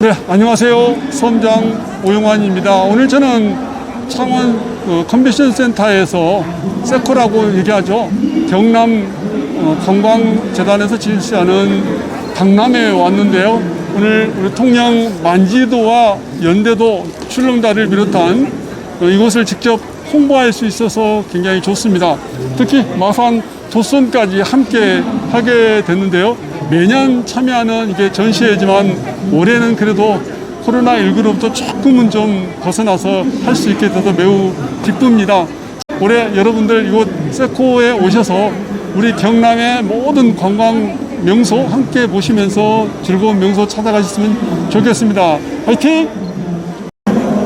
네, 안녕하세요. 섬장 오용환입니다. 오늘 저는 창원 어, 컨벤션 센터에서 세코라고 얘기하죠. 경남 어, 관광재단에서 실시하는 박람회에 왔는데요. 오늘 우리 통영 만지도와 연대도 출렁다리를 비롯한 어, 이곳을 직접 홍보할 수 있어서 굉장히 좋습니다. 특히 마산 도선까지 함께 하게 됐는데요. 매년 참여하는 이게 전시회지만 올해는 그래도 코로나19로부터 조금은 좀 벗어나서 할 수 있게 돼서 매우 기쁩니다. 올해 여러분들 이곳 세코에 오셔서 우리 경남의 모든 관광 명소 함께 보시면서 즐거운 명소 찾아가셨으면 좋겠습니다. 화이팅!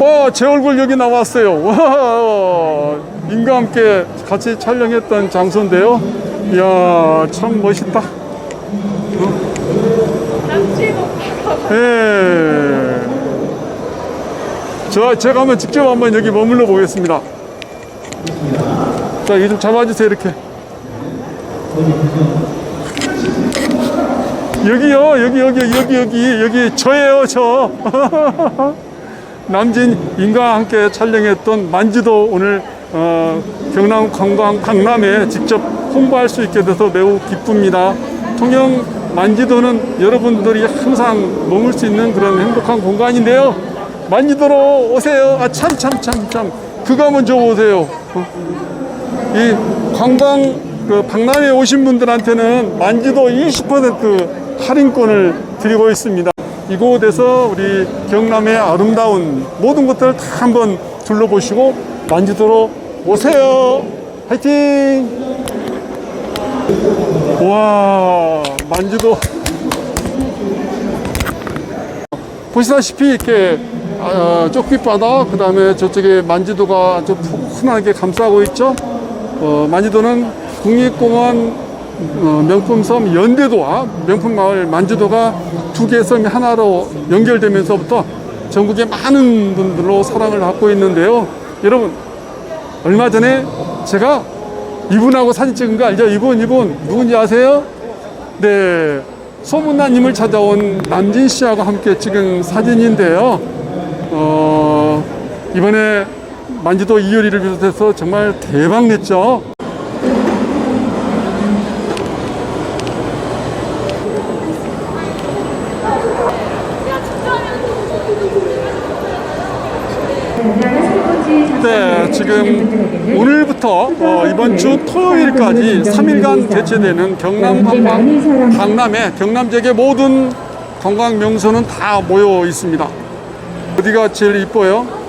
와, 제 얼굴 여기 나왔어요. 와, 인과 함께 같이 촬영했던 장소인데요. 이야, 참 멋있다. 예. 저, 제가 한번 직접 한번 여기 머물러 보겠습니다. 자, 이거 좀 잡아주세요, 이렇게. 여기요, 여기, 여기, 여기, 여기, 여기, 저예요, 저. 남진 인과 함께 촬영했던 만지도 오늘 어, 경남 관광 박람회에 직접 홍보할 수 있게 돼서 매우 기쁩니다. 통영 만지도는 여러분들이 항상 머물 수 있는 그런 행복한 공간인데요. 만지도로 오세요. 아 참 참 참 참. 그거 좀 오세요. 어? 이 관광 그 박람회 오신 분들한테는 만지도 20% 할인권을 드리고 있습니다. 이곳에서 우리 경남의 아름다운 모든 것들을 다 한번 둘러보시고 만지도로 오세요. 화이팅! 와, 만지도. 보시다시피 이렇게 어, 쪽빛바다, 그 다음에 저쪽에 만지도가 아주 푸근하게 감싸고 있죠. 어, 만지도는 국립공원 어, 명품섬 연대도와 명품마을 만지도가 두 개의 섬이 하나로 연결되면서부터 전국의 많은 분들로 사랑을 받고 있는데요. 여러분, 얼마 전에 제가 이분하고 사진 찍은 거 알죠? 이분, 이분. 누군지 아세요? 네. 소문나님을 찾아온 남진 씨하고 함께 찍은 사진인데요. 어, 이번에 만지도 이효리를 비롯해서 정말 대박 냈죠. 네, 지금 오늘부터 어, 이번 주 토요일까지 3일간 개최되는 경남 관광 박람회 경남 지역의 모든 관광 명소는 다 모여 있습니다. 어디가 제일 이뻐요?